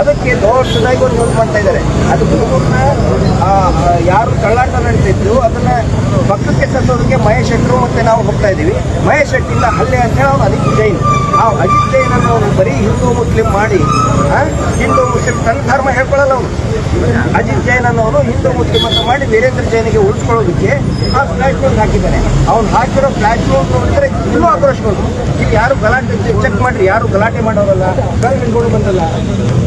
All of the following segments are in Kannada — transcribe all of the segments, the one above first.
ಅದಕ್ಕೆ ದೋಷದಾಗಿ ಒಂದು ಯೂಸ್ ಮಾಡ್ತಾ ಇದ್ದಾರೆ. ಅದು ಹುಡುಗರನ್ನ ಯಾರು ಕಳ್ಳಾಟ ನಡೀತಿದ್ರು ಅದನ್ನ ಪಕ್ಕಕ್ಕೆ ಸತ್ತೋದಕ್ಕೆ ಮಹೇಶ್ ಶೆಟ್ಟರು ಮತ್ತೆ ನಾವು ಹೋಗ್ತಾ ಇದ್ದೀವಿ. ಮಹೇಶ್ ಶೆಟ್ಟಿಲ್ಲ ಹಲ್ಲೆ ಅಂತ ಹೇಳಿ ಅವ್ನು ಅಜಿತ್ ಜೈನ್. ಆ ಅಜಿತ್ ಜೈನ್ ಅನ್ನು ಬರೀ ಹಿಂದೂ ಮುಸ್ಲಿಂ ಮಾಡಿ ಹಿಂದೂ ಮುಸ್ಲಿಂ ತನ್ನ ಧರ್ಮ ಹೇಳ್ಕೊಳ್ಳಲ್ಲ ಅವನು ಅಜಿತ್ ಜೈನ್ ಅನ್ನೋನು ಹಿಂದೂ ಮುಸ್ಲಿಂ ಅಂತ ಮಾಡಿ ವೀರೇಂದ್ರ ಜೈನಿಗೆ ಉಳಿಸ್ಕೊಳ್ಳೋದಕ್ಕೆ ಆ ಫ್ಲಾಶ್ ನ್ಯೂಸ್ ಹಾಕಿದ್ದಾನೆ ಅವ್ನು ಹಾಕಿರೋ ಫ್ಲಾಶ್ ನ್ಯೂಸ್ ನೋಡಿದ್ರೆ ಇನ್ನೂ ಆಕ್ರೋಶಗಳು ಇಲ್ಲಿ ಯಾರು ಗಲಾಟೆ ಚೆಕ್ ಮಾಡ್ರಿ, ಯಾರು ಗಲಾಟೆ ಮಾಡೋರಲ್ಲ? ಕಲ್ಲು ಹಿಡ್ಕೊಂಡು ಬಂದಲ್ಲ.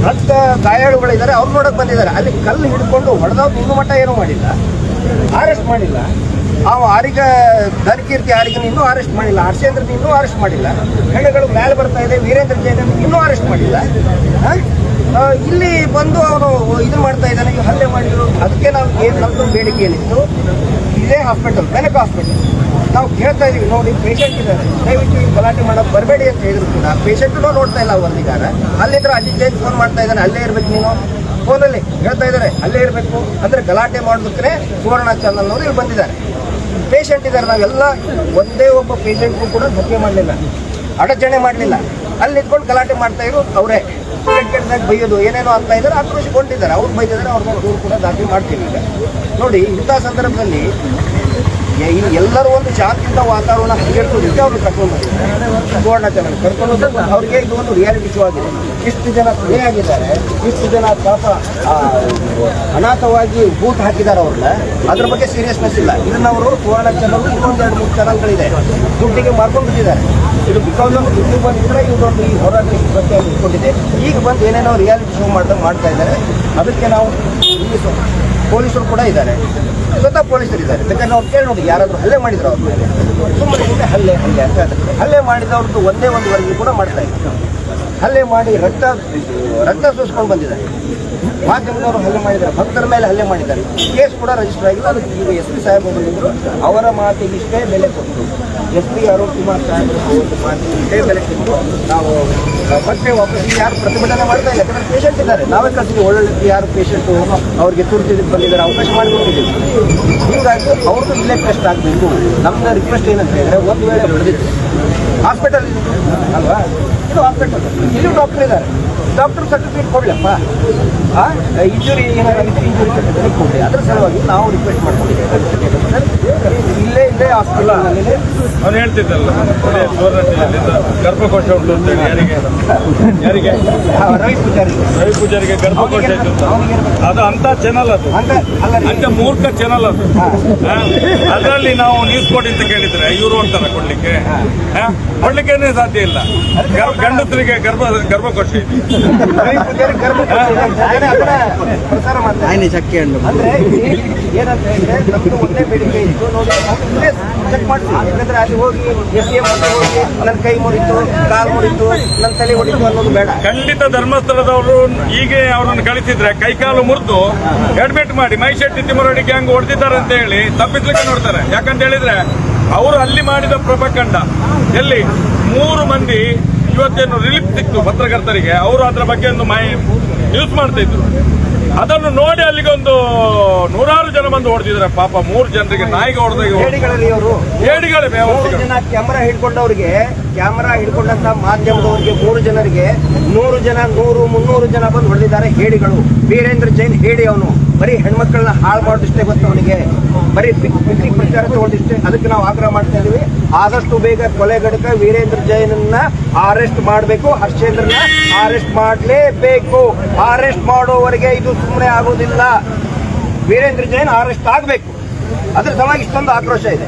ರಕ್ತ ಗಾಯಾಳುಗಳಿದ್ದಾರೆ, ಅವ್ರು ನೋಡಕ್ ಬಂದಿದ್ದಾರೆ. ಅಲ್ಲಿ ಕಲ್ಲು ಹಿಡ್ಕೊಂಡು ಹೊಡೆದವ್ರು ಇನ್ನೂ ಮಟ್ಟ ಏನೂ ಮಾಡಿಲ್ಲ. ಅರೆಸ್ಟ್ ಮಾಡಿಲ್ಲ. ಅವ ಆರಿಗ ದರ್ಕೀರ್ತಿ ಆರಿಗನ ಇನ್ನೂ ಅರೆಸ್ಟ್ ಮಾಡಿಲ್ಲ. ಹರ್ಷೇಂದ್ರನ ಇನ್ನೂ ಅರೆಸ್ಟ್ ಮಾಡಿಲ್ಲ. ಹೆಣ್ಣುಗಳು ಮೇಲೆ ಬರ್ತಾ ಇದೆ, ವೀರೇಂದ್ರ ಜೈನ್ ಇನ್ನೂ ಅರೆಸ್ಟ್ ಮಾಡಿಲ್ಲ. ಇಲ್ಲಿ ಬಂದು ಅವರು ಇದು ಮಾಡ್ತಾ ಇದ್ದಾನೆ ಹಲ್ಲೆ ಮಾಡಿದ್ರು. ಅದಕ್ಕೆ ನಾವು ಏನು ನಮ್ಮದು ಬೇಡಿಕೆ ಏನಿತ್ತು ಇದೇ ಹಾಸ್ಪಿಟಲ್ ಬೆನಕ ಹಾಸ್ಪಿಟಲ್ ನಾವು ಕೇಳ್ತಾ ಇದೀವಿ, ನೋಡಿ ಪೇಷಂಟ್ ಇದ್ದಾರೆ. ದಯವಿಟ್ಟು ಗಲಾಟೆ ಮಾಡೋಕೆ ಬರಬೇಡಿ ಅಂತ ಹೇಳಿದ್ರು ಕೂಡ. ಪೇಷಂಟ್ನು ನೋಡ್ತಾ ಇಲ್ಲ ವರ್ದಿಗಾರ ಅಲ್ಲಿದ್ರೆ ಅಜಿತ್ ಫೋನ್ ಮಾಡ್ತಾ ಇದ್ದಾನೆ, ಅಲ್ಲೇ ಇರ್ಬೇಕು ನೀನು. ಫೋನಲ್ಲಿ ಹೇಳ್ತಾ ಇದ್ದಾರೆ, ಅಲ್ಲೇ ಇರಬೇಕು. ಅಂದ್ರೆ ಗಲಾಟೆ ಮಾಡೋದಕ್ಕೆ ಸುವರ್ಣ ಚಾನಲ್ ಅವರು ಇಲ್ಲಿ ಬಂದಿದ್ದಾರೆ. ಪೇಷಂಟ್ ಇದ್ದಾರೆ, ನಾವೆಲ್ಲ ಒಂದೇ ಒಬ್ಬ ಪೇಷಂಟ್ಗೂ ಕೂಡ ಧಕ್ಕೆ ಮಾಡಲಿಲ್ಲ. ಅಡಚಣೆ ಮಾಡಲಿಲ್ಲ. ಅಲ್ಲಿ ನಿಂತ್ಕೊಂಡು ಗಲಾಟೆ ಮಾಡ್ತಾ ಇರೋ ಅವರೇ. ಕೆಟ್ಟದಾಗ ಬೈಯೋದು, ಏನೇನೋ ಅಂತ ಇದ್ದಾರೆ, ಆಕ್ರೋಶಗೊಂಡಿದ್ದಾರೆ. ಅವ್ರು ಬೈದಿದ್ದಾರೆ, ಅವ್ರ ಮೇಲೆ ದೂರು ಕೂಡ ದಾಖಲೆ ಮಾಡ್ತೀವಿ ಈಗ. ನೋಡಿ, ಇಂಥ ಸಂದರ್ಭದಲ್ಲಿ ಎಲ್ಲರೂ ಒಂದು ಶಾಂತಿಯಿಂದ ವಾತಾವರಣ ಹಂಗೆಡ್ಸೋದಕ್ಕೆ ಅವ್ರು ಕರ್ಕೊಂಡು ಸುವರ್ಣ ಚಾನಲ್ ಕರ್ಕೊಂಡು ಅವ್ರಿಗೆ ಇದು ಒಂದು ರಿಯಾಲಿಟಿ ಶೋ ಆಗಿದೆ. ಇಷ್ಟು ಜನ ಕೊಲೆಯಾಗಿದ್ದಾರೆ ಇಷ್ಟು ಜನ ಪಾಪ ಅನಾಥವಾಗಿ ಬೂತ್ ಹಾಕಿದ್ದಾರೆ ಅವ್ರನ್ನ. ಅದ್ರ ಬಗ್ಗೆ ಸೀರಿಯಸ್ನೆಸ್ ಇಲ್ಲ. ಇದನ್ನ ಅವರು ಸುವರ್ಣ ಚಾನಲ್ ಇನ್ನೊಂದು ಎರಡು ಮೂರು ಚಾನಲ್ಗಳಿದೆ ದುಡ್ಡಿಗೆ ಮಾಡ್ಕೊಂಡು ಬಿಟ್ಟಿದ್ದಾರೆ ಇದು ಬಿಕಾಸ್ ಆಫ್ ಯೂಟ್ಯೂಬ್ ಬಂದಿದ್ರೆ ಇವರೊಂದು ಈ ಹೋರಾಟ ಬಗ್ಗೆ ಇಟ್ಕೊಂಡಿದೆ ಈಗ ಬಂದು ಏನೇನೋ ರಿಯಾಲಿಟಿ ಶೋ ಮಾಡ್ದಂಗೆ ಮಾಡ್ತಾ ಇದ್ದಾರೆ. ಅದಕ್ಕೆ ನಾವು ಪೊಲೀಸರು ಕೂಡ ಇದ್ದಾರೆ. ಸ್ವತಃ ಪೊಲೀಸರು ಇದ್ದಾರೆ. ಬೇಕಾದ್ರೆ ನಾವು ಕೇಳಿ ನೋಡಿ, ಯಾರಾದರೂ ಹಲ್ಲೆ ಮಾಡಿದ್ರು ಅವ್ರ ಮೇಲೆ. ಸುಮ್ಮನೆ ಹಲ್ಲೆ ಹಲ್ಲೆ ಅಂತ ಹೇಳ್ತಾರೆ. ಹಲ್ಲೆ ಮಾಡಿದವ್ರದ್ದು ಒಂದೇ ಒಂದು ವರದಿ ಕೂಡ ಮಾಡ್ತಾ ಇದ್ದಾರೆ ಹಲ್ಲೆ ಮಾಡಿ ರಕ್ತ ರಕ್ತ ಸೂಸ್ಕೊಂಡು ಬಂದಿದ್ದಾರೆ. ಮಾಧ್ಯಮದವರು ಹಲ್ಲೆ ಮಾಡಿದ್ದಾರೆ. ಭಕ್ತರ ಮೇಲೆ ಹಲ್ಲೆ ಮಾಡಿದ್ದಾರೆ. ಕೇಸ್ ಕೂಡ ರಿಜಿಸ್ಟರ್ ಆಗಿಲ್ಲ ಅದಕ್ಕೆ ಈಗ ಎಸ್ ಪಿ ಸಾಹೇಬ್ ಅವರ ಮಾತಿಗೆ ಇಷ್ಟೇ ಬೆಲೆ ಕೊಟ್ಟು. ಎಸ್ ಪಿ ಅರುಣ್ ಕುಮಾರ್ ಬೆಲೆ ನಾವು ಮತ್ತೆ ವಾಪಸ್ ಯಾರು ಪ್ರತಿಭಟನೆ ಮಾಡ್ತಾ ಇಲ್ಲ. ಯಾಕಂದ್ರೆ ಪೇಷಂಟ್ ಇದ್ದಾರೆ. ನಾವೇ ಕಳ್ಸಿದ್ವಿ ಒಳ್ಳೊಳ್ಳೆ ಯಾರು ಪೇಷಂಟು ಅವ್ರಿಗೆ ತುರ್ತಿದ್ದು ಬಂದಿದ್ದಾರೆ, ಅವಕಾಶ ಮಾಡಿಕೊಟ್ಟಿದ್ದೀವಿ. ಹೀಗಾಗಿ ಅವ್ರದ್ದು ಇಲ್ಲೇ ಟೆಸ್ಟ್ ಆಗಬೇಕು. ನಮ್ಮ ರಿಕ್ವೆಸ್ಟ್ ಏನಂತ ಹೇಳಿದ್ರೆ ಒಂದು ವೇಳೆ ಹೊಡೆದಿತ್ತು ಹಾಸ್ಪಿಟಲ್ ಅಲ್ವಾ? ಇದು ಹಾಸ್ಪಿಟಲ್ ಇಲ್ಲಿ ಡಾಕ್ಟರ್ ಇದ್ದಾರೆ. ಡಾಕ್ಟರ್ ಸರ್ಟಿಫಿಕೇಟ್ ಕೊಡ್ಲಪ್ಪ. ಇಂಜುರಿ ಏನಾಗಿತ್ತು ಇಂಜುರಿ ಸರ್ಟಿಫಿಕೇಟ್ ಕೊಡಿ ಅದ್ರ ಸಲುವಾಗಿ ನಾವು ರಿಕ್ವೆಸ್ಟ್ ಮಾಡ್ಕೊಂಡಿದ್ದೇವೆ. ಇಲ್ಲೇ ಹಾಸ್ಪಿಟಲ್ನಲ್ಲಿ ಅವ್ನು ಹೇಳ್ತಿದ್ದಲ್ಲ ಗರ್ಭಕೋಶ ಉಂಟು ಅಂತ ಹೇಳಿ ಯಾರಿಗೆ? ಯಾರಿಗೆ? ರವಿ ಪೂಜಾರಿ. ರವಿ ಪೂಜಾರಿಗೆ ಗರ್ಭಕೋಶ ಇತ್ತು ಅಂತ. ಅದು ಅಂತ ಚಾನಲ್ ಅದು. ಅಂತ. ಮೂರ್ಖ ಚಾನಲ್ ಅದು. ಅದರಲ್ಲಿ ನಾವು ನ್ಯೂಸ್ ಕೊಡಿ ಅಂತ ಕೇಳಿದ್ರೆ ಇವರು ಅಂತಾರ ಕೊಡ್ಲಿಕ್ಕೆ. ಹಾ? ಕೊಡ್ಲಿಕ್ಕೇನೆ ಸಾಧ್ಯ ಇಲ್ಲ. ಗಂಡಸರಿಗೆ ಗರ್ಭ ಗರ್ಭಕೋಶ ಇದೆ. ಪ್ರಸಾರ ಮಾಡ್ತಾರೆ. ಅಂದ್ರೆ ಏನಂತ ಹೇಳಿದ್ರೆ ನಮ್ದು ಒಂದೇ ಬೇಡಿಕೆ ಇತ್ತು ನೋಡಿ ಚೆಕ್ ಮಾಡಿಸಿ. ಯಾಕಂದ್ರೆ ಅಲ್ಲಿ ಹೋಗಿ ಎಸ್ ಡಿ ಎಂ ಹೋಗಿ ನನ್ನ ಕೈ ಮುಡಿತು ಕಾಲು ಮುಡಿತು ನನ್ನ ತಲೆ ಹೊಡಿತು ಅನ್ನೋದು ಬೇಡ. ಖಂಡಿತ ಧರ್ಮಸ್ಥಳದವರು ಹೀಗೆ ಅವರನ್ನು ಕಳಿಸಿದ್ರೆ ಕೈಕಾಲು ಮುರಿದು ಅಡ್ಮಿಟ್ ಮಾಡಿ ಮೈಶೆಟ್ಟಿ ತಿಮ್ಮರಡಿ ಗ್ಯಾಂಗ್ ಹೊಡೆದಿದ್ದಾರೆ ಅಂತ ಹೇಳಿ ತಪ್ಪಿಸ್ಲಿಕ್ಕೆ ನೋಡ್ತಾರೆ. ಯಾಕಂತ ಹೇಳಿದ್ರೆ ಅವರು ಅಲ್ಲಿ ಮಾಡಿದ ಪ್ರಪಕಂಡ ಎಲ್ಲಿ? ಮೂರು ಮಂದಿ ಇವತ್ತೇನು ರಿಲೀಫ್ ಸಿಕ್ತು ಪತ್ರಕರ್ತರಿಗೆ. ಅವರು ಅದರ ಬಗ್ಗೆ ಒಂದು ಮೈ ನ್ಯೂಸ್ ಮಾಡ್ತಾ ಇದ್ರು. ಅದನ್ನು ನೋಡಿ ಅಲ್ಲಿಗೆ ಒಂದು ನೂರಾರು ಜನ ಬಂದು ಹೊಡೆದಿದ್ದಾರೆ ಪಾಪ ಮೂರು ಜನರಿಗೆ ನಾಯಿಗೆ ಹೊಡೆದಾಗ ಮೂರು ಜನ ಕ್ಯಾಮರಾ ಹಿಡ್ಕೊಂಡವ್ರಿಗೆ ಕ್ಯಾಮರಾ ಹಿಡ್ಕೊಂಡಂತ ಮಾಧ್ಯಮದವರಿಗೆ ಮೂರು ಜನರಿಗೆ ನೂರು ಜನ ನೂರು ಮುನ್ನೂರು ಜನ ಬಂದು ಹೊಡೆದಿದ್ದಾರೆ ಹೇಳಿಗಳು ವೀರೇಂದ್ರ ಜೈನ್ ಹೇಳಿ ಅವನು. ಬರೀ ಹೆಣ್ಮಕ್ಳನ್ನ ಹಾಳು ಮಾಡೋದಿಷ್ಟೇ ಗೊತ್ತು ಅವನಿಗೆ. ಬರೀ ಪಿಕ್ನಿಕ್ ಪ್ರಚಾರ ತಗೊಂಡಿಷ್ಟೇ. ಅದಕ್ಕೆ ನಾವು ಆಗ್ರಹ ಮಾಡ್ತಾ ಇದೀವಿ. ಆದಷ್ಟು ಬೇಗ ಕೊಲೆಗಡಕ ವೀರೇಂದ್ರ ಜೈನನ್ನ ಅರೆಸ್ಟ್ ಮಾಡಬೇಕು. ಹರ್ಷೇಂದ್ರನ ಅರೆಸ್ಟ್ ಮಾಡಲೇಬೇಕು. ಅರೆಸ್ಟ್ ಮಾಡೋವರೆಗೆ ಇದು ಸುಮ್ಮನೆ ಆಗೋದಿಲ್ಲ. ವೀರೇಂದ್ರ ಜೈನ್ ಅರೆಸ್ಟ್ ಆಗಬೇಕು. ಅದ್ರ ಸಲುವಾಗಿ ಇಷ್ಟೊಂದು ಆಕ್ರೋಶ ಇದೆ.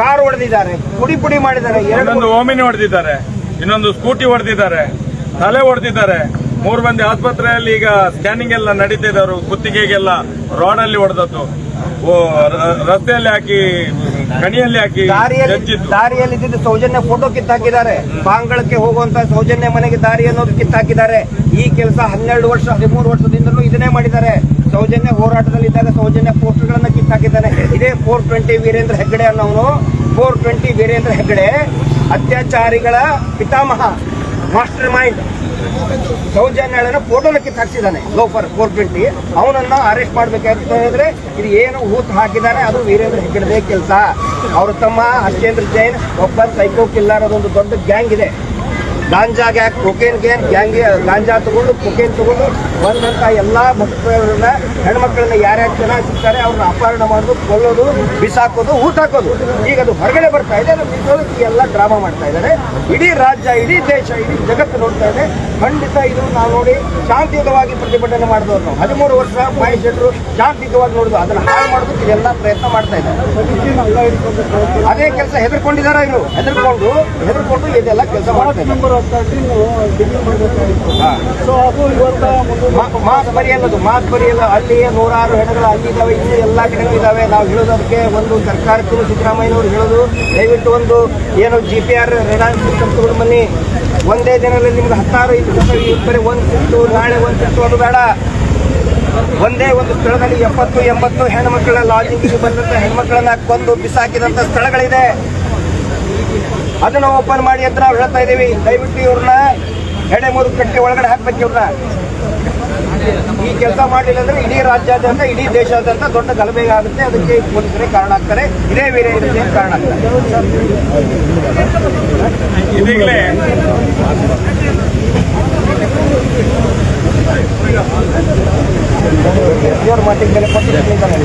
ಕಾರ್ ಹೊಡೆದಿದ್ದಾರೆ. ಪುಡಿ ಪುಡಿ ಮಾಡಿದ್ದಾರೆ. ಇನ್ನೊಂದು ಓಮಿನಿ ಹೊಡೆದಿದ್ದಾರೆ. ಇನ್ನೊಂದು ಸ್ಕೂಟಿ ಹೊಡೆದಿದ್ದಾರೆ. ತಲೆ ಹೊಡೆದಿದ್ದಾರೆ. ಮೂರು ಮಂದಿ ಆಸ್ಪತ್ರೆಯಲ್ಲಿ ಈಗ ಸ್ಕ್ಯಾನಿಂಗ್ ಎಲ್ಲ ನಡೀತಿದೆ ಅವರು ಕುತ್ತಿಗೆಗೆಲ್ಲ ಅಲ್ಲಿ ಹೊಡೆದದ್ದು. ರಸ್ತೆಯಲ್ಲಿ ಹಾಕಿ ಗಣಿಯಲ್ಲಿ ಹಾಕಿ ದಾರಿಯಲ್ಲಿ ಇದ್ದಿದ್ದು ಸೌಜನ್ಯ ಫೋಟೋ ಕಿತ್ತಾಕಿದ್ದಾರೆ. ಪಾಂಗಳಕ್ಕೆ ಹೋಗುವಂತ ಸೌಜನ್ಯ ಮನೆಗೆ ದಾರಿ ಅನ್ನೋದು ಕಿತ್ತಾಕಿದ್ದಾರೆ. ಈ ಕೆಲಸ ಹನ್ನೆರಡು ವರ್ಷ ಹದಿಮೂರು ವರ್ಷದಿಂದಲೂ ಇದನ್ನೇ ಮಾಡಿದ್ದಾರೆ. ಸೌಜನ್ಯ ಹೋರಾಟದಲ್ಲಿ ಇದ್ದಾಗ ಸೌಜನ್ಯ ಪೋಸ್ಟರ್ಗಳನ್ನ ಕಿತ್ತಾಕಿದ್ದಾನೆ. ಇದೇ ಫೋರ್ ಟ್ವೆಂಟಿ ವೀರೇಂದ್ರ ಹೆಗ್ಗಡೆ ಅನ್ನೋನು ಫೋರ್ ಟ್ವೆಂಟಿ ವೀರೇಂದ್ರ ಹೆಗ್ಗಡೆ ಅತ್ಯಾಚಾರಿಗಳ ಪಿತಾಮಹ ಮಾಸ್ಟರ್ ಮೈಂಡ್ ಸೌಜನ್ಯನ ಫೋಟೋನ ಕಿತ್ತಾಕ್ಸಿದ್ದಾನೆ ಲೋಫರ್ ಫೋರ್ ಟ್ವೆಂಟಿ ಅವನನ್ನ ಅರೆಸ್ಟ್ ಮಾಡ್ಬೇಕಾಗಿತ್ತು ಹೇಳಿದ್ರೆ, ಇದು ಏನು ಹೂತ್ ಹಾಕಿದ್ದಾರೆ, ಅದು ವೀರೇಂದ್ರ ಹೆಗ್ಗಡದೆ ಕೆಲಸ. ಅವ್ರ ತಮ್ಮ ಹರ್ಷೇಂದ್ರ ಜೈನ್, ಒಬ್ಬ ಸೈಕೋ ಕಿಲ್ಲರ್ ಅದೊಂದು ದೊಡ್ಡ ಗ್ಯಾಂಗ್ ಇದೆ. ಗಾಂಜಾ ಗ್ಯಾಕ್ ಕೊಕೇನ್ ಗ್ಯಾಂಗ್ ಗ್ಯಾಂಗ್ ಗಾಂಜಾ ತಗೊಂಡು ಕೊಕೇನ್ ತಗೊಂಡು ಬಂದಂತ ಎಲ್ಲಾ ಮಕ್ಕಳನ್ನ ಹೆಣ್ಮಕ್ಳನ್ನ ಯಾರ್ಯಾರು ಜನ ಸಿಗ್ತಾರೆ ಅವ್ರನ್ನ ಅಪಹರಣ ಮಾಡೋದು ಕೊಲ್ಲೋದು ಬಿಸಾಕೋದು ಊಟ ಹಾಕೋದು. ಈಗ ಅದು ಹೊರಗಡೆ ಬರ್ತಾ ಇದೆ ನಮ್ಮ ಎಲ್ಲ ಡ್ರಾಮಾ ಮಾಡ್ತಾ ಇದ್ದಾರೆ. ಇಡೀ ರಾಜ್ಯ ಇಡೀ ದೇಶ ಇಡೀ ಜಗತ್ತು ನೋಡ್ತಾ ಇದೆ. ಖಂಡಿತ ಇದು ನಾವು ನೋಡಿ ಶಾಂತಿಯುತವಾಗಿ ಪ್ರತಿಭಟನೆ ಮಾಡಿದವರು ನಾವು. ಹದಿಮೂರು ವರ್ಷ ಮಹೇಶ್ ಜನರು ಶಾಂತಿಯುತವಾಗಿ ನೋಡುದು ಅದನ್ನ ಹಾಳು ಮಾಡೋದಕ್ಕೆ ಇದೆಲ್ಲ ಪ್ರಯತ್ನ ಮಾಡ್ತಾ ಇದ್ದಾರೆ. ಅದೇ ಕೆಲಸ ಹೆದರ್ಕೊಂಡಿದಾರ ಇವರು? ಹೆದರ್ಕೊಂಡು ಹೆದರ್ಕೊಂಡು ಇದೆಲ್ಲ ಕೆಲಸ ಮಾಡ್ತಾ ಇದ್ದಾರೆ. ಹಾ. ಮಾ- ಮಾಸ್ ಬರೆಯಲ್ಲದು ಮಾಸ್ ಬರೆಯಲ್ಲ ಅಲ್ಲಿಯೇ ನೂರಾರು ಹೆಣಗಳು ಅಲ್ಲಿದ್ದಾವೆ, ಇಲ್ಲಿ ಎಲ್ಲ ಗಿಡಗಳು ಇದಾವೆ ನಾವು ಹೇಳೋದಕ್ಕೆ ಒಂದು ಸರ್ಕಾರಕ್ಕೂ ಸಿದ್ದರಾಮಯ್ಯನವರು ಹೇಳೋದು. ದಯವಿಟ್ಟು ಒಂದು ಏನು G P R radon system ಬನ್ನಿ. ಒಂದೇ ದಿನದಲ್ಲಿ ನಿಮ್ಗೆ ಹತ್ತಾರು ಬರೀ ಒಂದು ಸಿಟ್ಟು, ನಾಳೆ ಒಂದು ಸಿಟ್ಟು ಅದು ಬೇಡ. ಒಂದೇ ಒಂದು ಸ್ಥಳದಲ್ಲಿ ಎಪ್ಪತ್ತು, ಎಂಬತ್ತು ಹೆಣ್ಮಕ್ಳ ಲಾಜಿಂಗ್ ಬಂದಂತ ಹೆಣ್ಮಕ್ಳನ್ನ ಕೊಂದು ಬಿಸಾಕಿದಂತ ಸ್ಥಳಗಳಿದೆ. ಅದನ್ನ ಓಪನ್ ಮಾಡಿ ಅಂತ ನಾವು ಹೇಳ್ತಾ ಇದ್ದೀವಿ. ದಯವಿಟ್ಟು ಇವ್ರನ್ನ ಎಡೆ ಮೂರು ಕಟ್ಟೆ ಒಳಗಡೆ ಹಾಕ್ಬೇಕು ಇವ್ರನ್ನ. ಈ ಕೆಲಸ ಮಾಡಲಿಲ್ಲ ಅಂದ್ರೆ ಇಡೀ ರಾಜ್ಯಾದ್ಯಂತ ಇಡೀ ದೇಶಾದ್ಯಂತ ದೊಡ್ಡ ಗಲಭೆ ಆಗುತ್ತೆ. ಅದಕ್ಕೆ ಪೊಲೀಸರೇ ಕಾರಣ ಆಗ್ತಾರೆ. ಇದೇ ವೇರೆ ಇರುತ್ತೆ ಕಾರಣ ಆಗ್ತಾರೆ ಇದೀಗಲೇ ದೇವ್ರ ಮಾತಿಗೆ ಬೆಲೆ ಕೊಟ್ಟು ಇದ್ದಾರೆ.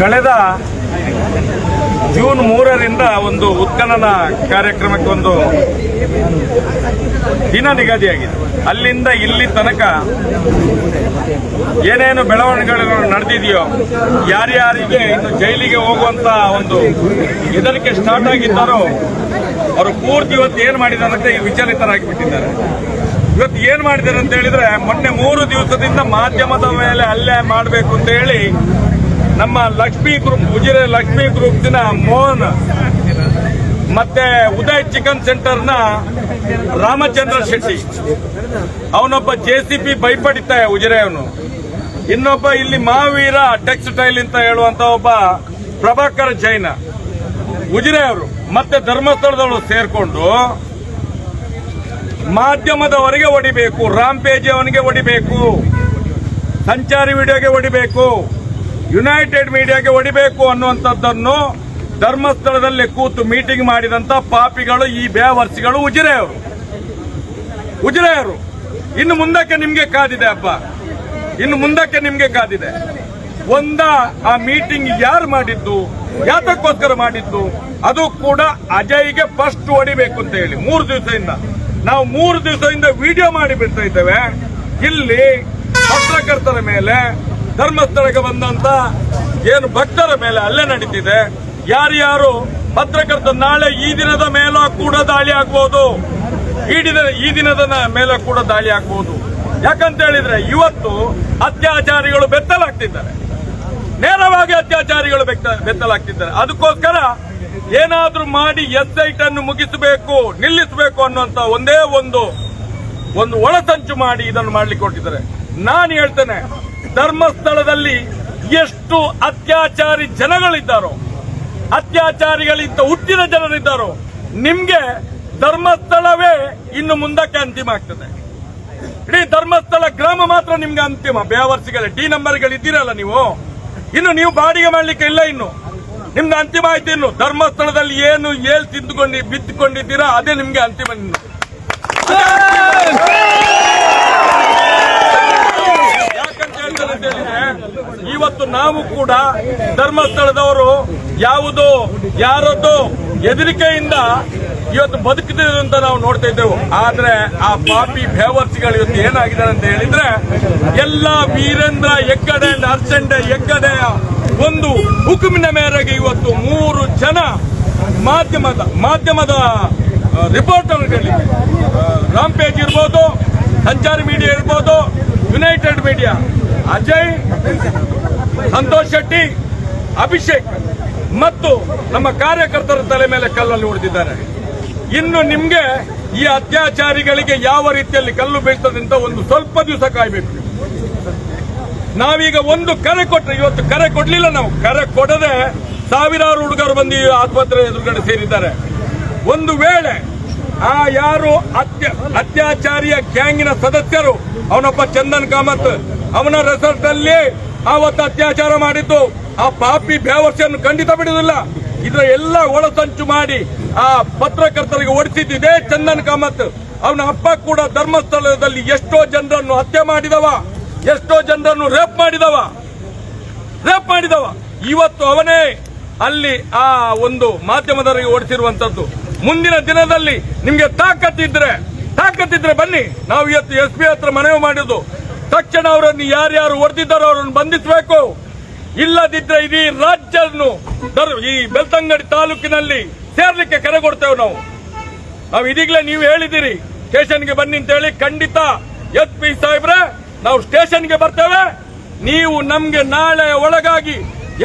ಕಳೆದ ಜೂನ್ ಮೂರರಿಂದ ಒಂದು ಉತ್ಖನನ ಕಾರ್ಯಕ್ರಮಕ್ಕೆ ಒಂದು ದಿನ ನಿಗದಿಯಾಗಿದೆ. ಅಲ್ಲಿಂದ ಇಲ್ಲಿ ತನಕ ಏನೇನು ಬೆಳವಣಿಗೆಗಳು ನಡೆದಿದೆಯೋ, ಯಾರ್ಯಾರಿಗೆ ಇನ್ನು ಜೈಲಿಗೆ ಹೋಗುವಂತ ಒಂದು ಹೆದರಿಕೆ ಸ್ಟಾರ್ಟ್ ಆಗಿದ್ದಾರೋ, ಅವರು ಪೂರ್ತಿ ಇವತ್ತು ಏನು ಮಾಡಿದ್ದಾರೆ ಅಂತ ವಿಚಲಿತರಾಗಿಬಿಟ್ಟಿದ್ದಾರೆ. ಇವತ್ತು ಏನ್ ಮಾಡಿದ್ದಾರೆ ಅಂತ ಹೇಳಿದ್ರೆ, ಮೊನ್ನೆ ಮೂರು ದಿವಸದಿಂದ ಮಾಧ್ಯಮದ ಮೇಲೆ ಹಲ್ಲೆ ಮಾಡಬೇಕು ಅಂತ ಹೇಳಿ ನಮ್ಮ ಲಕ್ಷ್ಮಿ ಗ್ರೂಪ್, ಉಜಿರೆ ಲಕ್ಷ್ಮಿ ದಿನ ಮೋಹನ್ ಮತ್ತೆ ಉದಯ್ ಚಿಕನ್ ಸೆಂಟರ್ನ ರಾಮಚಂದ್ರ ಶೆಟ್ಟಿ. ಅವನೊಬ್ಬ ಜೆ ಸಿ ಉಜಿರೆ ಅವನು ಇನ್ನೊಬ್ಬ ಇಲ್ಲಿ ಮಹಾವೀರ ಟೆಕ್ಸ್ಟೈಲ್ ಅಂತ ಹೇಳುವಂತ ಒಬ್ಬ ಪ್ರಭಾಕರ್ ಜೈನ. ಉಜಿರೆ ಅವರು ಮತ್ತೆ ಧರ್ಮಸ್ಥಳದವರು ಸೇರ್ಕೊಂಡು ಮಾಧ್ಯಮದವರಿಗೆ ಹೊಡಿಬೇಕು ರಾಂಪೇಜಿ ಅವನಿಗೆ ಹೊಡಿಬೇಕು ಸಂಚಾರಿ ವಿಡಿಯೋಗೆ ಹೊಡಿಬೇಕು ಯುನೈಟೆಡ್ ಮೀಡಿಯಾಗೆ ಹೊಡಿಬೇಕು ಅನ್ನುವಂಥದ್ದನ್ನು ಧರ್ಮಸ್ಥಳದಲ್ಲಿ ಕೂತು ಮೀಟಿಂಗ್ ಮಾಡಿದಂತ ಪಾಪಿಗಳು, ಈ ಬೇವರ್ಸಿಗಳು ಉಜಿರೆಯವರು. ಉಜಿರೆಯವರು. ಇನ್ನು ಮುಂದಕ್ಕೆ ನಿಮ್ಗೆ ಕಾದಿದೆ ಅಪ್ಪ ಇನ್ನು ಮುಂದಕ್ಕೆ ನಿಮ್ಗೆ ಕಾದಿದೆ. ಒಂದ ಆ ಮೀಟಿಂಗ್ ಯಾರು ಮಾಡಿದ್ದು, ಯಾತಕ್ಕೋಸ್ಕರ ಮಾಡಿದ್ದು, ಅದು ಕೂಡ ಅಜಯ್ಗೆ ಫಸ್ಟ್ ಹೊಡಿಬೇಕು ಅಂತ ಹೇಳಿ, ಮೂರು ದಿವಸದಿಂದ. ನಾವು ಮೂರು ದಿವಸದಿಂದ ವಿಡಿಯೋ ಮಾಡಿ ಬಿಡ್ತಾ ಇದ್ದೇವೆ. ಇಲ್ಲಿ ಪತ್ರಕರ್ತರ ಮೇಲೆ, ಧರ್ಮಸ್ಥಳಕ್ಕೆ ಬಂದಂತ ಏನು ಭಕ್ತರ ಮೇಲೆ ಹಲ್ಲೆ ನಡೀತಿದೆ. ಯಾರ್ಯಾರು ಪತ್ರಕರ್ತ ನಾಳೆ ಈ ದಿನದ ಮೇಲೂ ಕೂಡ ದಾಳಿ ಆಗ್ಬಹುದು ಈ ದಿನ ಈ ದಿನದ ಮೇಲೆ ಕೂಡ ದಾಳಿ ಆಗ್ಬಹುದು ಯಾಕಂತ ಹೇಳಿದ್ರೆ ಇವತ್ತು ಅತ್ಯಾಚಾರಿಗಳು ಬೆತ್ತಲಾಗ್ತಿದ್ದಾರೆ. ನೇರವಾಗಿ ಅತ್ಯಾಚಾರಿಗಳು ಬೆತ್ತ- ಬೆತ್ತಲಾಗ್ತಿದ್ದಾರೆ. ಅದಕ್ಕೋಸ್ಕರ ಏನಾದ್ರೂ ಮಾಡಿ ಎಸ್ಐಟ್ ಅನ್ನು ಮುಗಿಸಬೇಕು, ನಿಲ್ಲಿಸಬೇಕು ಅನ್ನುವಂತ ಒಂದೇ ಒಂದು ಒಂದು ಒಳಸಂಚು ಮಾಡಿ ಇದನ್ನು ಮಾಡ್ಲಿಕ್ಕೆ ಕೊಟ್ಟಿದ್ದಾರೆ ನಾನು ಹೇಳ್ತೇನೆ, ಧರ್ಮಸ್ಥಳದಲ್ಲಿ ಎಷ್ಟು ಅತ್ಯಾಚಾರಿ ಜನಗಳಿದ್ದಾರೋ ಅತ್ಯಾಚಾರಿಗಳಿಂತ ಹುಟ್ಟಿದ ಜನರಿದ್ದಾರೋ, ನಿಮ್ಗೆ ಧರ್ಮಸ್ಥಳವೇ ಇನ್ನು ಮುಂದಕ್ಕೆ ಅಂತಿಮ ಆಗ್ತದೆ. ಇಡೀ ಧರ್ಮಸ್ಥಳ ಗ್ರಾಮ ಮಾತ್ರ ನಿಮ್ಗೆ ಅಂತಿಮ. ಬೇವರ್ಸಿಗಳ ಡಿ ನಂಬರ್ಗಳು ಇದ್ದೀರಲ್ಲ ನೀವು? ಇನ್ನು ನೀವು ಬಾಡಿಗೆ ಮಾಡ್ಲಿಕ್ಕೆ ಇಲ್ಲ ಇನ್ನು. ನಿಮ್ದು ಅಂತಿಮ ಆಯ್ತು ಇನ್ನು. ಧರ್ಮಸ್ಥಳದಲ್ಲಿ ಏನು ಏಲ್ ತಿಂದುಕೊಂಡು ಬಿತ್ತುಕೊಂಡಿದ್ದೀರಾ ಅದೇ ನಿಮ್ಗೆ ಅಂತಿಮ ಯಾಕಂತ ಹೇಳ್ತಾರೆ ಇವತ್ತು ನಾವು ಕೂಡ ಧರ್ಮಸ್ಥಳದವರು ಯಾವುದೋ, ಯಾರದ್ದು ಹೆದರಿಕೆಯಿಂದ ಇವತ್ತು ಬದುಕಿದ್ರು ಅಂತ ನಾವು ನೋಡ್ತಾ ಇದ್ದೆವು. ಆದ್ರೆ ಆ ಪಾಪಿ ಬೇವರ್ಸಿಗಳು ಇವತ್ತು ಏನಾಗಿದ್ದಾರೆ ಅಂತ ಹೇಳಿದ್ರೆ ಎಲ್ಲ ವೀರೇಂದ್ರ ಹೆಗ್ಗಡೆ ಅಂಡ್ ಹೆಗ್ಗಡೆಯ ಒಂದು ಹುಕುಮಿನ ಮೇರೆಗೆ ಇವತ್ತು ಮೂರು ಜನ ಮಾಧ್ಯಮದ ಮಾಧ್ಯಮದ ರಿಪೋರ್ಟರ್ಗಳಲ್ಲಿ ರಾಮ್ ಪೇಜ್ ಇರ್ಬೋದು, ಸಂಚಾರಿ ಮೀಡಿಯಾ ಇರ್ಬೋದು, ಯುನೈಟೆಡ್ ಮೀಡಿಯಾ, ಅಜಯ್, ಸಂತೋಷ್ ಶೆಟ್ಟಿ, ಅಭಿಷೇಕ್ ಮತ್ತು ನಮ್ಮ ಕಾರ್ಯಕರ್ತರ ತಲೆ ಮೇಲೆ ಕಲ್ಲಲ್ಲಿ ಹೊಡೆದಿದ್ದಾರೆ. ಇನ್ನು ನಿಮ್ಗೆ ಈ ಅತ್ಯಾಚಾರಿಗಳಿಗೆ ಯಾವ ರೀತಿಯಲ್ಲಿ ಕಲ್ಲು ಬೀಳ್ತದೆ ಅಂತ ಒಂದು ಸ್ವಲ್ಪ ದಿವಸ ಕಾಯ್ಬೇಕು. ನಾವೀಗ ಒಂದು ಕರೆ ಕೊಟ್ಟರೆ ಇವತ್ತು ಕರೆ ಕೊಡ್ಲಿಲ್ಲ ನಾವು. ಕರೆ ಕೊಡದೆ ಸಾವಿರಾರು ಹುಡುಗರು ಬಂದು ಆಸ್ಪತ್ರೆ ಎದುರುಗಡೆ ಸೇರಿದ್ದಾರೆ. ಒಂದು ವೇಳೆ ಆ ಯಾರು ಅತ್ಯ ಅತ್ಯಾಚಾರಿಯ ಗ್ಯಾಂಗಿನ ಸದಸ್ಯರು, ಅವನೊಬ್ಬ ಚಂದನ್ ಕಾಮತ್, ಅವನ ರೆಸಾರ್ಟ್ ಅಲ್ಲಿ ಆವತ್ತು ಅತ್ಯಾಚಾರ ಮಾಡಿದ್ದು, ಆ ಪಾಪಿ ಬೇವರ್ಷನ್ನು ಖಂಡಿತ ಬಿಡುವುದಿಲ್ಲ. ಇದರ ಎಲ್ಲ ಒಳಸಂಚು ಮಾಡಿ ಆ ಪತ್ರಕರ್ತರಿಗೆ ಓಡಿಸಿದ್ದಿದೆ ಚಂದನ್ ಕಾಮತ್. ಅವನ ಅಪ್ಪ ಕೂಡ ಧರ್ಮಸ್ಥಳದಲ್ಲಿ ಎಷ್ಟೋ ಜನರನ್ನು ಹತ್ಯೆ ಮಾಡಿದವ. ಎಷ್ಟೋ ಜನರನ್ನು ರೇಪ್ ಮಾಡಿದವ. ರೇಪ್ ಮಾಡಿದವ. ಇವತ್ತು ಅವನೇ ಅಲ್ಲಿ ಆ ಒಂದು ಮಾಧ್ಯಮದವರಿಗೆ ಓಡಿಸಿರುವಂತದ್ದು ಮುಂದಿನ ದಿನದಲ್ಲಿ ನಿಮ್ಗೆ ತಾಕತ್ತಿದ್ರೆ ತಾಕತ್ತಿದ್ರೆ ಬನ್ನಿ. ನಾವು ಇವತ್ತು ಎಸ್ ಪಿ ಹತ್ರ ಮನವಿ ಮಾಡಿದ್ದು, ತಕ್ಷಣ ಅವರನ್ನು ಯಾರ್ಯಾರು ಹೊಡೆದಿದ್ದಾರೋ ಅವರನ್ನು ಬಂಧಿಸಬೇಕು. ಇಲ್ಲದಿದ್ರೆ ಇಡೀ ರಾಜ್ಯವನ್ನು ಈ ಬೆಳ್ತಂಗಡಿ ತಾಲೂಕಿನಲ್ಲಿ ಸೇರ್ಲಿಕ್ಕೆ ಕರೆ ಕೊಡ್ತೇವೆ ನಾವು. ನಾವು ಇದೀಗಲೇ ನೀವು ಹೇಳಿದಿರಿ, ಸ್ಟೇಷನ್ಗೆ ಬನ್ನಿ ಅಂತ ಹೇಳಿ. ಖಂಡಿತ ಎಸ್ ಪಿ ಸಾಹೇಬ್ರೆ, ನಾವು ಸ್ಟೇಷನ್ಗೆ ಬರ್ತೇವೆ. ನೀವು ನಮ್ಗೆ ನಾಳೆ ಒಳಗಾಗಿ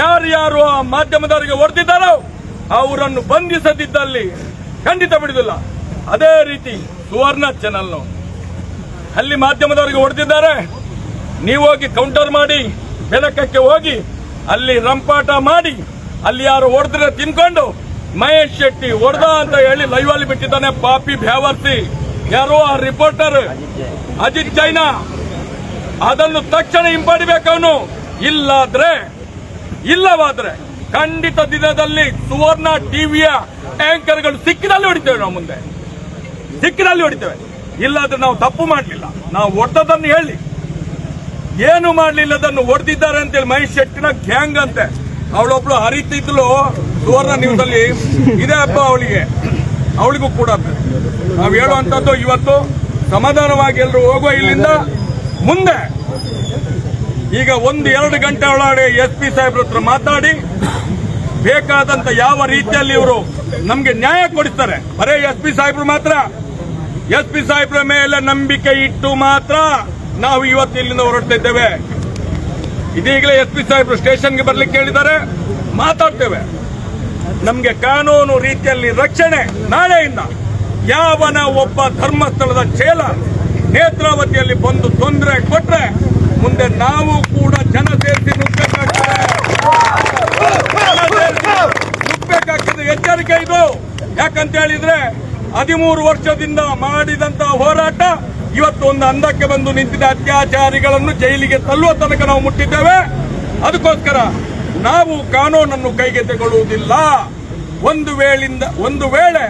ಯಾರ್ಯಾರು ಆ ಮಾಧ್ಯಮದವರಿಗೆ ಹೊಡೆದಿದ್ದಾರೋ ಅವರನ್ನು ಬಂಧಿಸದಿದ್ದಲ್ಲಿ ಖಂಡಿತ ಬಿಡುದಿಲ್ಲ ಅದೇ ರೀತಿ ಸುವರ್ಣ ಚಾನಲ್ ಅಲ್ಲಿ ಮಾಧ್ಯಮದವರಿಗೆ ಹೊಡೆದಿದ್ದಾರೆ. ನೀವು ಹೋಗಿ ಕೌಂಟರ್ ಮಾಡಿ ಬೆನಕಕ್ಕೆ ಹೋಗಿ ಅಲ್ಲಿ ರಂಪಾಟ ಮಾಡಿ, ಅಲ್ಲಿ ಯಾರು ಹೊಡೆದ್ರೆ ತಿನ್ಕೊಂಡು, ಮಹೇಶ್ ಶೆಟ್ಟಿ ಹೊಡೆದ ಅಂತ ಹೇಳಿ ಲೈವ್ ಅಲ್ಲಿ ಬಿಟ್ಟಿದ್ದಾನೆ ಪಾಪಿ ಭ್ಯಾವರ್ತಿ ಯಾರೋ ಆ ರಿಪೋರ್ಟರ್ ಅಜಿತ್ ಜೈನಾ. ಅದನ್ನು ತಕ್ಷಣ ಹಿಂಪಡಿಬೇಕವನು ಇಲ್ಲಾದ್ರೆ, ಇಲ್ಲವಾದ್ರೆ ಖಂಡಿತ ದಿನದಲ್ಲಿ ಸುವರ್ಣ ಟಿವಿಯ ಆಂಕರ್ಗಳು ಸಿಕ್ಕಿನಲ್ಲಿ ಹೊಡಿತೇವೆ ನಾವು ಮುಂದೆ. ಸಿಕ್ಕಿನಲ್ಲಿ ಹೊಡಿತೇವೆ. ಇಲ್ಲಾದ್ರೆ ನಾವು ತಪ್ಪು ಮಾಡಲಿಲ್ಲ. ನಾವು ಒಟ್ಟದನ್ನು ಹೇಳಿ. ಏನು ಮಾಡಲಿಲ್ಲದನ್ನು ಹೊಡೆದಿದ್ದಾರೆ ಅಂತೇಳಿ ಮಹೇಶ್ ಶೆಟ್ಟಿನ ಗ್ಯಾಂಗ್ ಅಂತೆ. ಅವಳೊಬ್ಳು ಹರಿತಿದ್ಲು ಸುವರ್ಣ ನ್ಯೂಸ್ ಅಲ್ಲಿ ಇದೆ ಹಬ್ಬ ಅವಳಿಗೆ. ಅವಳಿಗೂ ಕೂಡ ನಾವು ಹೇಳುವಂತದ್ದು ಇವತ್ತು ಸಮಾಧಾನವಾಗಿ ಎಲ್ಲರೂ ಹೋಗುವ ಇಲ್ಲಿಂದ ಮುಂದೆ. ಈಗ ಒಂದು ಎರಡು ಗಂಟೆ ಒಳಗಡೆ ಎಸ್ ಪಿ ಸಾಹೇಬ್ರ ಹತ್ರ ಮಾತಾಡಿ, ಬೇಕಾದಂತ ಯಾವ ರೀತಿಯಲ್ಲಿ ಇವರು ನಮ್ಗೆ ನ್ಯಾಯ ಕೊಡಿಸ್ತಾರೆ. ಬರೇ ಎಸ್ ಪಿ ಸಾಹೇಬ್ರು ಮಾತ್ರ. ಎಸ್ ಪಿ ಸಾಹೇಬ್ರ ಮೇಲೆ ನಂಬಿಕೆ ಇಟ್ಟು ಮಾತ್ರ. ನಾವು ಇವತ್ತು ಇಲ್ಲಿಂದ ಹೊರಡ್ತಾ ಇದ್ದೇವೆ. ಇದೀಗಲೇ ಎಸ್ ಪಿ ಸಾಹೇಬರು ಸ್ಟೇಷನ್ಗೆ ಬರ್ಲಿಕ್ಕೆ ಹೇಳಿದ್ದಾರೆ. ಮಾತಾಡ್ತೇವೆ. ನಮ್ಗೆ ಕಾನೂನು ರೀತಿಯಲ್ಲಿ ರಕ್ಷಣೆ, ನಾಳೆಯಿಂದ ಯಾವನ ಒಬ್ಬ ಧರ್ಮಸ್ಥಳದ ಚೇಲ ನೇತ್ರಾವತಿಯಲ್ಲಿ ಬಂದು ತೊಂದರೆ ಕೊಟ್ರೆ ಮುಂದೆ ನಾವು ಕೂಡ ಜನ ಸೇರಿಸಿ ನುಗ್ಬೇಕಾಗ್ತದೆ. ಎಚ್ಚರಿಕೆ ಇದು. ಯಾಕಂತ ಹೇಳಿದ್ರೆ ಹದಿಮೂರು ವರ್ಷದಿಂದ ಮಾಡಿದಂತ ಹೋರಾಟ ಇವತ್ತು ಒಂದು ಅಂದಕ್ಕೆ ಬಂದು ನಿಂತಿದ್ದ ಅತ್ಯಾಚಾರಿಗಳನ್ನು ಜೈಲಿಗೆ ತಲ್ಲುವ ತನಕ ನಾವು ಮುಟ್ಟಿದ್ದೇವೆ. ಅದಕ್ಕೋಸ್ಕರ ನಾವು ಕಾನೂನನ್ನು ಕೈಗೆ ತೆಗೊಳ್ಳುವುದಿಲ್ಲ. ಒಂದು ವೇಳಿಂದ, ಒಂದು ವೇಳೆ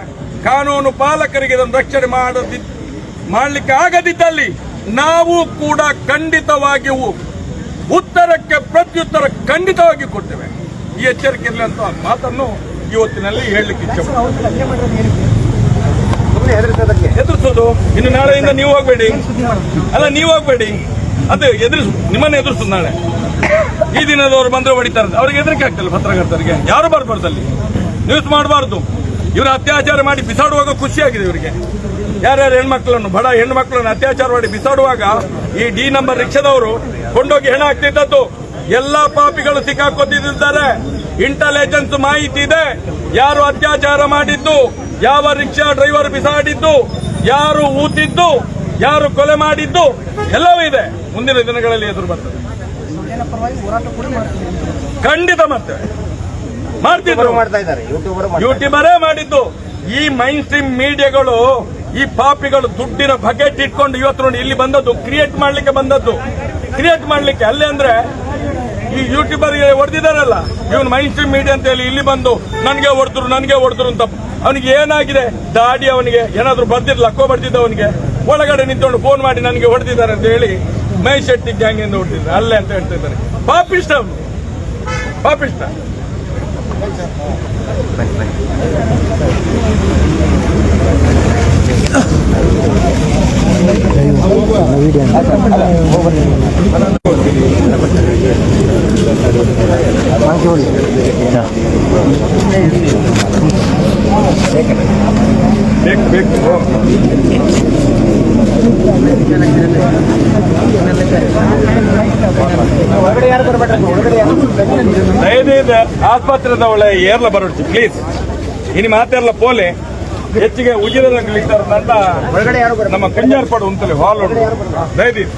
ಕಾನೂನು ಪಾಲಕರಿಗೆ ಇದನ್ನು ರಕ್ಷಣೆ ಮಾಡದಿ, ಮಾಡಲಿಕ್ಕೆ ಆಗದಿದ್ದಲ್ಲಿ ನಾವು ಕೂಡ ಖಂಡಿತವಾಗಿಯೂ ಉತ್ತರಕ್ಕೆ ಪ್ರತ್ಯುತ್ತರ ಖಂಡಿತವಾಗಿ ಕೊಡ್ತೇವೆ. ಈ ಎಚ್ಚರಿಕೆ ಅಂತ ಮಾತನ್ನು ಇವತ್ತಿನಲ್ಲಿ ಹೇಳಲಿಕ್ಕೆ ಇಚ್ಛೆ ಎದುರಿಸೋದು ಇನ್ನು ನಾಳೆಯಿಂದ ನೀವು ಹೋಗ್ಬೇಡಿ. ಅಲ್ಲ ನೀವು ಹೋಗ್ಬೇಡಿ. ಅದು ಎದುರಿಸು ನಿಮ್ಮನ್ನ ಎದುರಿಸೋದು ನಾಳೆ. ಈ ದಿನದವರು ಬಂದ್ರೆ ಹೊಡಿತಾರೆ. ಅವ್ರಿಗೆ ಹೆದರಿಕೆ ಆಗ್ತಲ್ಲ ಪತ್ರಕರ್ತರಿಗೆ? ಯಾರು ಬರಬಾರ್ದು ಅಲ್ಲಿ? ನ್ಯೂಸ್ ಮಾಡಬಾರ್ದು. ಇವರು ಅತ್ಯಾಚಾರ ಮಾಡಿ ಬಿಸಾಡುವಾಗ ಖುಷಿಯಾಗಿದೆ ಇವರಿಗೆ. ಯಾರ್ಯಾರು ಹೆಣ್ಮಕ್ಳನ್ನು ಬಡ ಹೆಣ್ಮಕ್ಳನ್ನು ಅತ್ಯಾಚಾರ ಮಾಡಿ ಬಿಸಾಡುವಾಗ ಈ ಡಿ ನಂಬರ್ ರಿಕ್ಷಾದವರು ಕೊಂಡೋಗಿ ಹೆಣ ಆಗ್ತಿದ್ದದ್ದು ಎಲ್ಲಾ ಪಾಪಿಗಳು ಸಿಕ್ಕಾಕೋತಿದ್ದಾರೆ ಇಂಟೆಲಿಜೆನ್ಸ್ ಮಾಹಿತಿ ಇದೆ. ಯಾರು ಅತ್ಯಾಚಾರ ಮಾಡಿದ್ದು? ಯಾವ ರಿಕ್ಷಾ ಡ್ರೈವರ್ ಬಿಸಾಡಿದ್ದು ಯಾರು ಊತಿದ್ದು ಯಾರು ಕೊಲೆ ಮಾಡಿದ್ದು ಎಲ್ಲವೂ ಇದೆ. ಮುಂದಿನ ದಿನಗಳಲ್ಲಿ ಎದುರು ಬರ್ತದೆ. ಖಂಡಿತ ಮಾಡ್ತೇವೆ ಮಾಡ್ತಿದ್ರು. ಯೂಟ್ಯೂಬರ್ ಮಾಡ್ತಾ ಇದ್ದಾರೆ. ಯೂಟ್ಯೂಬರ್ ಯೂಟ್ಯೂಬರೇ ಮಾಡಿದ್ದು. ಈ ಮೈನ್ ಸ್ಟ್ರೀಮ್ ಮೀಡಿಯಾಗಳು ಈ ಪಾಪಿಗಳು ದುಡ್ಡಿನ ಬಕೆಟ್ ಇಟ್ಕೊಂಡು ಇವತ್ತು ನೋಡಿ ಇಲ್ಲಿ ಬಂದದ್ದು ಕ್ರಿಯೇಟ್ ಮಾಡ್ಲಿಕ್ಕೆ ಬಂದದ್ದು. ಕ್ರಿಯೇಟ್ ಮಾಡ್ಲಿಕ್ಕೆ ಅಲ್ಲೇ ಅಂದ್ರೆ ಈ ಯೂಟ್ಯೂಬರ್ ಹೊಡೆದಿದ್ದಾರಲ್ಲ. ಇವನು ಮೈನ್ ಸ್ಟ್ರೀಮ್ ಮೀಡಿಯಾ ಅಂತ ಹೇಳಿ ಇಲ್ಲಿ ಬಂದು ನನಗೆ ಹೊಡೆದ್ರು ನನಗೆ ಹೊಡೆದ್ರು ಅಂತ ಅವನಿಗೆ ಏನಾಗಿದೆ? ದಾಡಿ ಅವನಿಗೆ ಏನಾದರೂ ಬರ್ದಿರ್ ಲಕ್ಕೋ ಬರ್ತಿದ್ದ ಅವನಿಗೆ? ಒಳಗಡೆ ನಿಂತ್ಕೊಂಡು ಫೋನ್ ಮಾಡಿ ನನಗೆ ಹೊಡೆದಿದ್ದಾರೆ ಅಂತ ಹೇಳಿ ಮಹೇಶ್ ಶೆಟ್ಟಿ ಗ್ಯಾಂಗ್ ಇಂದ ಹೊಡೆದಿದ್ದಾರೆ. ಅಲ್ಲೇ ಅಂತ ಹೇಳ್ತಾ ಇದ್ದಾರೆ. ಪಾಪಿಷ್ಟ ಅವನು. ಪಾಪಿಷ್ಟ ಬೇಕು ಬೇಕು ಹೊರಗಡೆ ಯಾರು ಬರ್ಬೇಡ್ರಿ ಹೊರಗಡೆ ಯಾರು ದಯವಿಟ್ಟು ಆಸ್ಪತ್ರೆದ ಒಳ್ಳೆ ಏರ್ಲ ಬರೋಡ್ಸಿ ಪ್ಲೀಸ್ ಇನ್ನು ಮಾತಾಡಲ್ಲ ಪೋಲೆ ಹೆಚ್ಚಿಗೆ ಉಜಿರದಂತ ಹೊರಗಡೆ ಯಾರು ಬರ್ಬೇಡ್ರಿ ನಮ್ಮ ಕುಂಜಾರ್ಪಾಡು ಉಂಟಲ್ಲಿ ಹಾಲ್ ದಯವಿಟ್ಟು